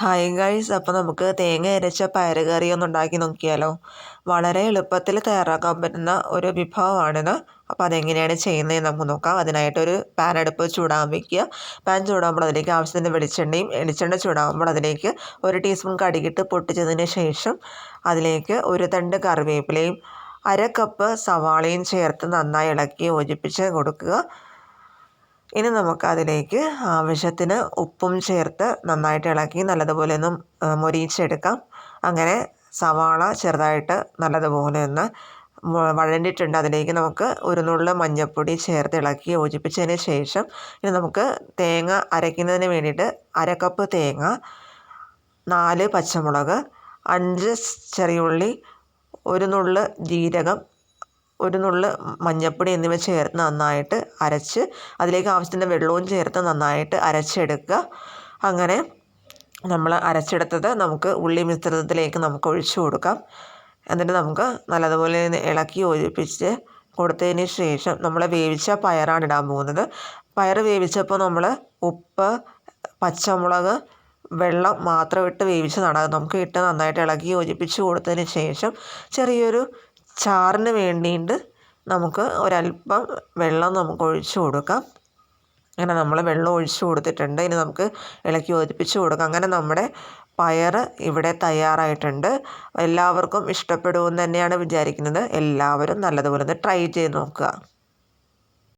Hi guys അപ്പോൾ നമുക്ക് തേങ്ങ അരച്ച പയറ് കറി ഒന്ന് ഉണ്ടാക്കി നോക്കിയാലോ. വളരെ എളുപ്പത്തിൽ തയ്യാറാക്കാൻ പറ്റുന്ന ഒരു വിഭവമാണിത്. അപ്പോൾ അതെങ്ങനെയാണ് ചെയ്യുന്നതെന്ന് നമുക്ക് നോക്കാം. അതിനായിട്ടൊരു പാൻ അടുപ്പ് ചൂടാൻ വയ്ക്കുക പാൻ ചൂടാകുമ്പോൾ അതിലേക്ക് ആവശ്യത്തിന് വെളിച്ചെണ്ണയും വെളിച്ചെണ്ണ ചൂടാകുമ്പോൾ അതിലേക്ക് ഒരു ടീസ്പൂൺ കടുകിട്ട് പൊട്ടിച്ചതിന് ശേഷം അതിലേക്ക് ഒരു തണ്ട് കറിവേപ്പിലയും അര കപ്പ് സവാളയും ചേർത്ത് നന്നായി ഇളക്കി യോജിപ്പിച്ച് കൊടുക്കുക. ഇനി നമുക്ക് അതിലേക്ക് ആവശ്യത്തിന് ഉപ്പും ചേർത്ത് നന്നായിട്ട് ഇളക്കി നല്ലതുപോലെ ഒന്ന് മൊരിയിച്ചെടുക്കാം. അങ്ങനെ സവാള ചെറുതായിട്ട് നല്ലതുപോലെ ഒന്ന് വഴണ്ടിട്ടുണ്ട് അതിലേക്ക് നമുക്ക് ഒരു നുള്ളു മഞ്ഞൾപ്പൊടി ചേർത്ത് ഇളക്കി യോജിപ്പിച്ചതിന് ശേഷം ഇനി നമുക്ക് തേങ്ങ അരയ്ക്കുന്നതിന് വേണ്ടിയിട്ട് അരക്കപ്പ് കപ്പ് തേങ്ങ നാല് പച്ചമുളക് അഞ്ച് ചെറിയുള്ളി ഒരു നുള്ളു ജീരകം ഒരു നുള്ള് മഞ്ഞൾപ്പൊടി എന്നിവ ചേർത്ത് നന്നായിട്ട് അരച്ച് അതിലേക്ക് ആവശ്യത്തിന് വെള്ളവും ചേർത്ത് നന്നായിട്ട് അരച്ചെടുക്കുക. അങ്ങനെ നമ്മൾ അരച്ചെടുത്തത് നമുക്ക് ഉള്ളി മിശ്രിതത്തിലേക്ക് നമുക്ക് ഒഴിച്ചു കൊടുക്കാം. എന്നിട്ട് നമുക്ക് നല്ലതുപോലെ ഇളക്കി യോജിപ്പിച്ച് കൊടുത്തതിന് ശേഷം നമ്മൾ വേവിച്ച പയറാണ് ഇടാൻ പോകുന്നത്. പയർ വേവിച്ചപ്പോൾ നമ്മൾ ഉപ്പ് പച്ചമുളക് വെള്ളം മാത്രം ഇട്ട് വേവിച്ചതാണ്. നമുക്ക് ഇട്ട് നന്നായിട്ട് ഇളക്കി യോജിപ്പിച്ച് കൊടുത്തതിന് ശേഷം ചെറിയൊരു ചാറിന് വേണ്ടിയിട്ട് നമുക്ക് ഒരല്പം വെള്ളം നമുക്ക് ഒഴിച്ച് കൊടുക്കാം. അങ്ങനെ നമ്മൾ വെള്ളം ഒഴിച്ച് കൊടുത്തിട്ടുണ്ട്. ഇനി നമുക്ക് ഇളക്കി യോജിപ്പിച്ച് കൊടുക്കാം. അങ്ങനെ നമ്മുടെ പയർ ഇവിടെ തയ്യാറായിട്ടുണ്ട്. എല്ലാവർക്കും ഇഷ്ടപ്പെടുമെന്ന് തന്നെയാണ് വിചാരിക്കുന്നത്. എല്ലാവരും നല്ലതുപോലെ ഒന്ന് ട്രൈ ചെയ്ത് നോക്കുക.